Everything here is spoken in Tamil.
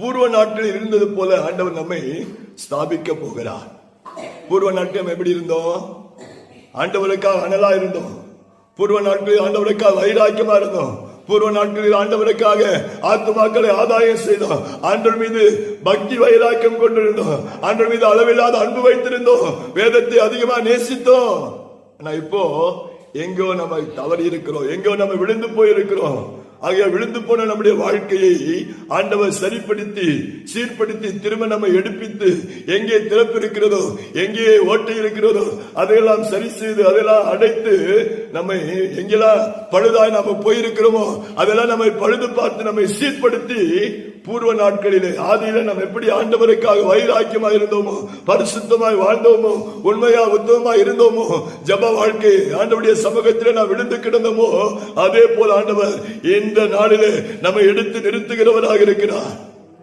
பூர்வ நாட்களில் இருந்தது போல ஆண்டவர் நம்மை ஸ்தாபிக்க போகிறார். பூர்வ நாட்கள் எப்படி இருந்தோம்? ஆண்டவருக்காக அனலா இருந்தோம். பூர்வ நாட்களில் ஆண்டவருக்காக வைராக்கியமா இருந்தோம். பூர்வ நாட்களில் ஆண்டவருக்காக ஆத்மாக்களை ஆதாயம் செய்தோம். ஆண்டவர் மீது பக்தி வைராக்கியம் கொண்டிருந்தோம். ஆண்டவர் மீது அளவில்லாத அன்பு வைத்திருந்தோம். வேதத்தை அதிகமா நேசித்தோம். ஆனா இப்போ எங்கோ நம்ம தவறி இருக்கிறோம் எங்கோ நம்ம விழுந்து போயிருக்கிறோம். ஆகிய விழுந்து போன நம்முடைய வாழ்க்கையை ஆண்டவர் சரிப்படுத்தி சீர்படுத்தி திரும்ப நம்ம எடுப்பித்து எங்கே திறப்பு இருக்கிறதோ எங்கே ஓட்டை இருக்கிறதோ அதையெல்லாம் சரி செய்து அதெல்லாம் அடைத்து நம்மை எங்கெல்லாம் பழுதாய் நாம போயிருக்கிறோமோ அதெல்லாம் நம்மை பழுது பார்த்து நம்மை சீர்படுத்தி பூர்வ நாட்களிலே ஆதியில நம்ம எப்படி ஆண்டவருக்காக வைராக்கியமாக இருந்தோமோ பரிசுத்தமாய் வாழ்ந்தோமோ உண்மையா உத்தமமா இருந்தோமோ ஜப வாழ்க்கை ஆண்டவருடைய சமூகத்திலே நாம் விழுந்து கிடந்தோமோ அதே போல ஆண்டவர் இந்த நாளிலே நம்மை எடுத்து நிறுத்துகிறவராக இருக்கிறார்.